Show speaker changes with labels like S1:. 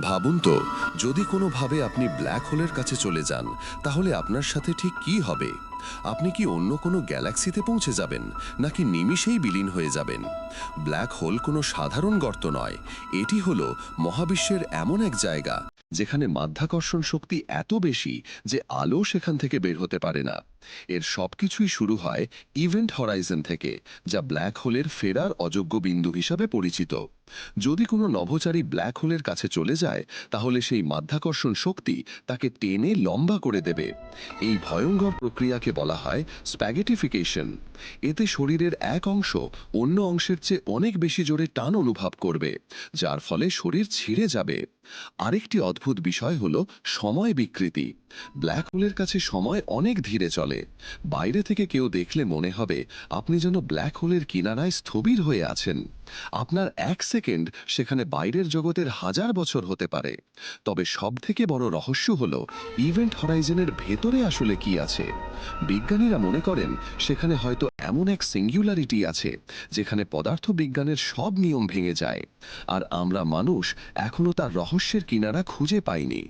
S1: ভাবুন তো, যদি কোনোভাবে আপনি ব্ল্যাক হোলের কাছে চলে যান, তাহলে আপনার সাথে ঠিক কি হবে? আপনি কি অন্য কোনো গ্যালাক্সিতে পৌঁছে যাবেন, নাকি নিমিষেই বিলীন হয়ে যাবেন? ব্ল্যাক হোল কোনো সাধারণ গর্ত নয়, এটি হলো মহাবিশ্বের এমন এক জায়গা যেখানে মাধ্যাকর্ষণ শক্তি এত বেশি যে আলো সেখান থেকে বের হতে পারে না। এর সবকিছুই শুরু হয় ইভেন্ট হরাইজন থেকে, যা ব্ল্যাক হোলের ফেরার অযোগ্য বিন্দু হিসাবে পরিচিত। যদি কোনো নভোচারী ব্ল্যাক হোলের কাছে চলে যায়, তাহলে সেই মাধ্যাকর্ষণ শক্তি তাকে টেনে লম্বা করে দেবে। এই ভয়ঙ্কর প্রক্রিয়াকে বলা হয় স্প্যাগেটিফিকেশন। এতে শরীরের এক অংশ অন্য অংশের চেয়ে অনেক বেশি জোরে টান অনুভব করবে, যার ফলে শরীর ছিঁড়ে যাবে। আরেকটি অদ্ভুত বিষয় হল সময় বিকৃতি। ব্ল্যাক হোলের কাছে সময় অনেক ধীরে চলে। বাইরে থেকে কেউ দেখলে মনে হবে আপনি যেন ব্ল্যাক হোলের কিনারায় স্থবির হয়ে আছেন। আপনার এক সেকেন্ড সেখানে বাইরের জগতের হাজার বছর হতে পারে। তবে সবথেকে বড় রহস্য হল ইভেন্ট হরাইজেনের ভেতরে আসলে কি আছে। বিজ্ঞানীরা মনে করেন সেখানে হয়তো এমন এক সিঙ্গুলারিটি আছে যেখানে পদার্থবিজ্ঞানের সব নিয়ম ভেঙে যায়। আর আমরা মানুষ এখনও তার রহস্যের কিনারা খুঁজে পাইনি।